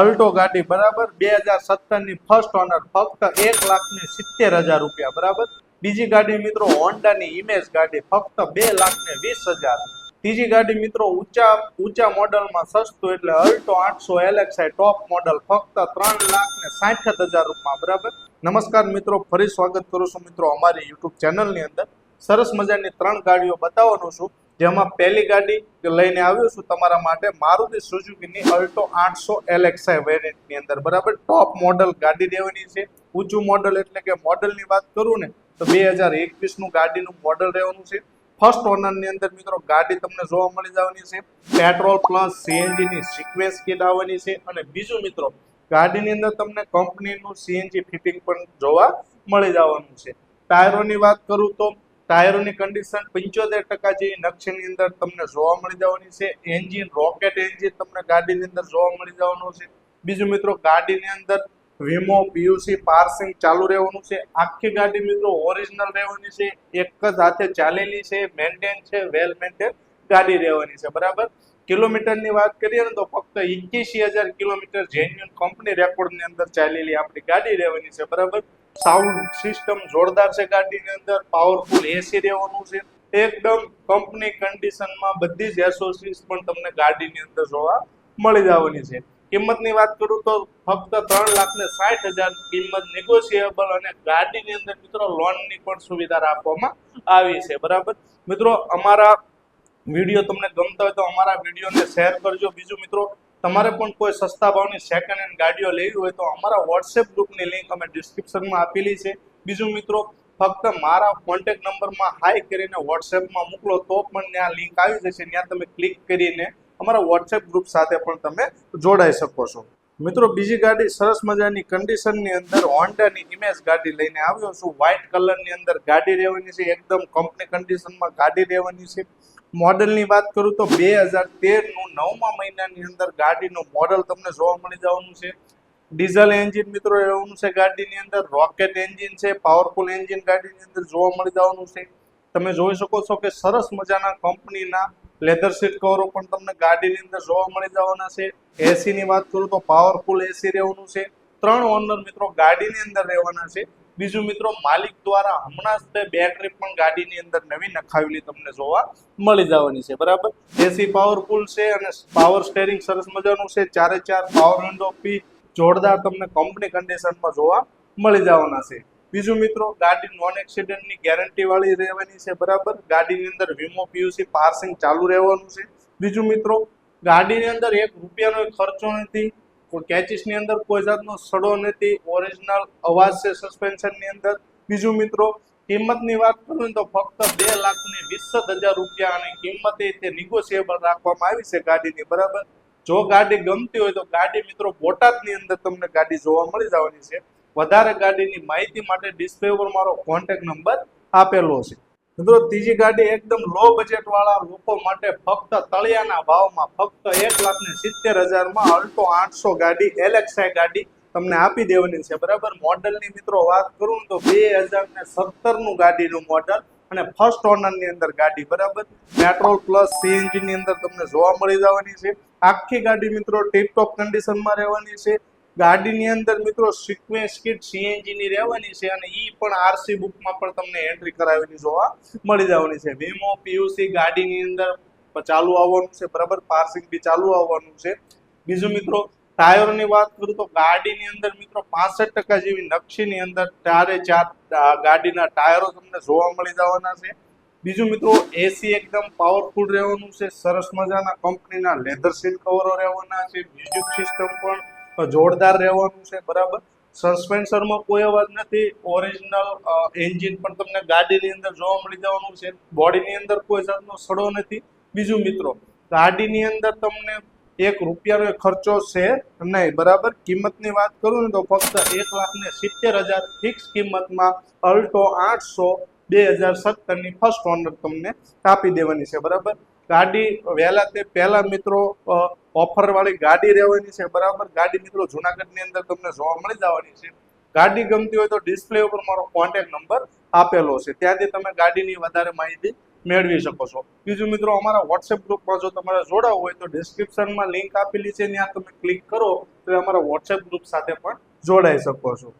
Alto ગાડી, બરાબર? બે હજાર સત્તરની ફર્સ્ટ ઓનર ફક્ત એક લાખ ને સિત્તેર હજાર રૂપિયા, બરાબર? બીજી ગાડી મિત્રો, હોન્ડાની ઇમેજ ગાડી, ફક્ત બે લાખ ને વીસ હજાર. ત્રીજી ગાડી મિત્રો, ઊંચા ઊંચા મોડલમાં સસ્તું એટલે અલ્ટો આઠસો એલેક્સાઈ ટોપ મોડલ, ફક્ત ત્રણ લાખ ને સાઠ હજાર રૂપિયા, બરાબર? નમસ્કાર મિત્રો, ફરી સ્વાગત કરું છું મિત્રો અમારી યુટ્યુબ ચેનલની અંદર. સરસ મજાની ત્રણ ગાડીઓ બતાવવાનું છું. જેમાં પહેલી ગાડી લઈને આવ્યો છું તમારા માટે મારુતિ સુઝુકીની અલ્ટો આઠસો એલેક્સાઈ વેરિયન્ટની અંદર. બરાબર? ટોપ મોડલ ગાડી રહેવાની છે. ઊંચું મોડલ એટલે કે મોડલની વાત કરું ને, તો બે હજાર એકવીસનું ગાડીનું મોડલ રહેવાનું છે. ફર્સ્ટ ઓનરની અંદર મિત્રો ગાડી તમને જોવા મળી જવાની છે. પેટ્રોલ પ્લસ સીએનજીની સિક્વેન્સ કિટ આવવાની છે. અને બીજું મિત્રો, ગાડીની અંદર તમને કંપનીનું સીએનજી ફિટિંગ પણ જોવા મળી જવાનું છે. ટાયરોની વાત કરું તો ટાયરોની કન્ડિશન પંચોતેર ટકા જેવી નકશીની અંદર તમને જોવા મળી જવાની છે. એન્જિન રોકેટ એન્જિન તમને ગાડીની અંદર જોવા મળી જવાનું છે. બીજું મિત્રો, ગાડીની અંદર વીમો, પીયુસી, પાર્સિંગ ચાલુ રહેવાનું છે. આખી ગાડી મિત્રો ઓરિજિનલ રહેવાની છે. એક જ હાથે ચાલેલી છે. મેન્ટેન છે. વેલ મેન્ટેન ગાડી રહેવાની છે. બરાબર? કિલોમીટરની વાત કરીએ ને તો ફક્ત એક્યાસી હજાર કિલોમીટર જેન્યુન કંપની રેકોર્ડની અંદર ચાલેલી આપણી ગાડી રહેવાની છે, બરાબર? સાઉન્ડ સિસ્ટમ જોરદાર છે ગાડીની અંદર પાવરફુલ એસી રહેવાનું છે. એકદમ કંપની કન્ડિશનમાં બધી જ એસોસીસ પણ તમને ગાડીની અંદર જોવા મળી જવાની છે. કિંમતની વાત કરું તો ફક્ત ત્રણ લાખ ને સાઠ હજાર કિંમત નેગોશિયેબલ અને ગાડીની અંદર મિત્રો લોનની પણ સુવિધા રાખવામાં આવી છે, બરાબર? મિત્રો, અમારા વીડિયો તમને ગમતા હોય તો અમારા વિડીયોને શેર કરજો. બીજું મિત્રો, તમારે પણ કોઈ સસ્તા ભાવની સેકન્ડ હેન્ડ ગાડીઓ લેવી હોય તો અમારા વોટ્સએપ ગ્રુપની લિંક અમે ડિસ્ક્રિપ્શનમાં આપેલી છે. બીજું મિત્રો, ફક્ત મારા કોન્ટેક્ટ નંબરમાં હાઈ કરીને વોટ્સએપમાં મોકલો તો પણ ત્યાં લિંક આવી જશે. ત્યાં તમે ક્લિક કરીને અમારા વોટ્સએપ ગ્રુપ સાથે પણ તમે જોડાઈ શકો છો. મિત્રો, બીજી ગાડી સરસ મજાની કન્ડિશનની અંદર હોન્ડાની ઇમેજ ગાડી લઈને આવ્યો છું. વ્હાઇટ કલરની અંદર ગાડી રહેવાની છે. એકદમ કંપની કન્ડિશનમાં ગાડી રહેવાની છે. મોડલની વાત કરું તો બે હજાર તેરનું નવમા મહિનાની અંદર ગાડીનું મોડલ તમને જોવા મળી જવાનું છે. ડીઝલ એન્જિન મિત્રો રહેવાનું છે ગાડીની અંદર, રોકેટ એન્જિન છે, પાવરફુલ એન્જિન ગાડીની અંદર જોવા મળી જવાનું છે. તમે જોઈ શકો છો કે સરસ મજાના કંપનીના લેધર સીટ કવરો પણ તમને ગાડીની અંદર જોવા મળી જવાના છે. એસીની વાત કરું તો પાવરફુલ એસી રહેવાનું છે. ત્રણ ઓનર મિત્રો ગાડીની અંદર રહેવાના છે. બીજું મિત્રો, માલિક દ્વારા હમણાં જ તે બેટરી પણ ગાડીની અંદર નવી નખાવેલી તમને જોવા મળી જવાની છે, બરાબર? એસી પાવરફુલ છે અને પાવર સ્ટેરિંગ સરસ મજાનું છે. ચારે ચાર પાવર વિન્ડો પી જોરદાર તમને કંપની કન્ડિશનમાં જોવા મળી જવાના છે. બીજું મિત્રો, ગાડી નોન એક્સિડન્ટની ગેરંટી વાળી રહેવાની છે, બરાબર? ગાડીની અંદર વીમો, પીયુસી, પાર્સિંગ ચાલુ રહેવાનું છે. બીજું મિત્રો, ગાડીની અંદર એક રૂપિયાનો ખર્ચો નથી. કેચીસની અંદર કોઈ જાતનો સડો નથી. ઓરિજિનલ અવાજ છે સસ્પેન્શનની અંદર. બીજું મિત્રો, કિંમતની વાત કરું તો ફક્ત બે લાખ ને વીસ હજાર રૂપિયા અને કિંમતે તે નિગોશિયેબલ રાખવામાં આવી છે ગાડીની, બરાબર? જો ગાડી ગમતી હોય તો ગાડી મિત્રો બોટાદની અંદર તમને ગાડી જોવા મળી જવાની છે. વધારે ગાડીની માહિતી માટે ડિસ્પ્લે ઉપર મારો કોન્ટેક્ટ નંબર આપેલો છે. મિત્રો, ત્રીજી ગાડી એકદમ લો બજેટ વાળા લોકો માટે ફક્ત તળિયાના ભાવમાં ફક્ત એક લાખ ને સિત્તેર હજારમાં અલ્ટો આઠસો ગાડી એલેક્સાઈ ગાડી તમને આપી દેવાની છે. બરાબર? મોડલની મિત્રો વાત કરું તો બે હજાર ને સત્તરનું ગાડીનું મોડલ અને ફર્સ્ટ ઓનરની અંદર ગાડી. બરાબર? પેટ્રોલ પ્લસ સીએનજીની અંદર તમને જોવા મળી જવાની છે. આખી ગાડી મિત્રો ટીપટોપ કન્ડિશનમાં રહેવાની છે. ગાડીની અંદર મિત્રો સિક્વેન્સ કિટ સીએનજી ની રહેવાની છે અને ઈ પણ આરસી બુકમાં પણ તમને એન્ટ્રી કરાવેલી જોવા મળી જવાની છે. વીમો પીયુસી ગાડીની અંદર ચાલુ આવવાનું છે, બરાબર? પાર્સિંગ બી ચાલુ આવવાનું છે. બીજું મિત્રો, ટાયરની વાત કરું તો ગાડીની અંદર મિત્રો પાસઠ ટકા જેવી નકશીની અંદર ચારે ચાર ગાડીના ટાયરો તમને જોવા મળી જવાના છે. બીજું મિત્રો એસી એકદમ પાવરફુલ રહેવાનું છે, સરસ મજાના કંપનીના લેધર સીટ કવરો રહેવાના છે મ્યુઝિક સિસ્ટમ પણ જોરદાર રહેવાનું છે, બરાબર? સસ્પેન્શનમાં કોઈ અવાજ નથી. ઓરિજિનલ એન્જિન પણ તમને ગાડીની અંદર જોવા મળી જવાનું છે. બોડીની અંદર કોઈ જાતનો સડો નથી. બીજું મિત્રો, ગાડીની અંદર તમને એક રૂપિયાનો ખર્ચો છે નહીં, બરાબર? કિંમતની વાત કરું ને તો ફક્ત એક લાખ ને સિત્તેર હજાર ફિક્સ કિંમતમાં અલ્ટો આઠસો બે હજાર સત્તરની ફર્સ્ટ ઓનર તમને આપી દેવાની છે, બરાબર? ગાડી વહેલા તે પહેલા મિત્રો ઓફર વાળી ગાડી રહેવાની છે, બરાબર? ગાડી મિત્રો જુનાગઢની અંદર તમને જોવા મળી જવાની છે. ગાડી ગમતી હોય તો ડિસ્પ્લે ઉપર મારો કોન્ટેક્ટ નંબર આપેલો છે. ત્યાંથી તમે ગાડીની વધારે માહિતી મેળવી શકો છો. બીજું મિત્રો, અમારા વોટ્સએપ ગ્રુપમાં જો તમારે જોડાવું હોય તો ડિસ્ક્રિપ્શનમાં લિંક આપેલી છે. ત્યાં તમે ક્લિક કરો તો અમારા વોટ્સએપ ગ્રુપ સાથે પણ જોડાઈ શકો છો.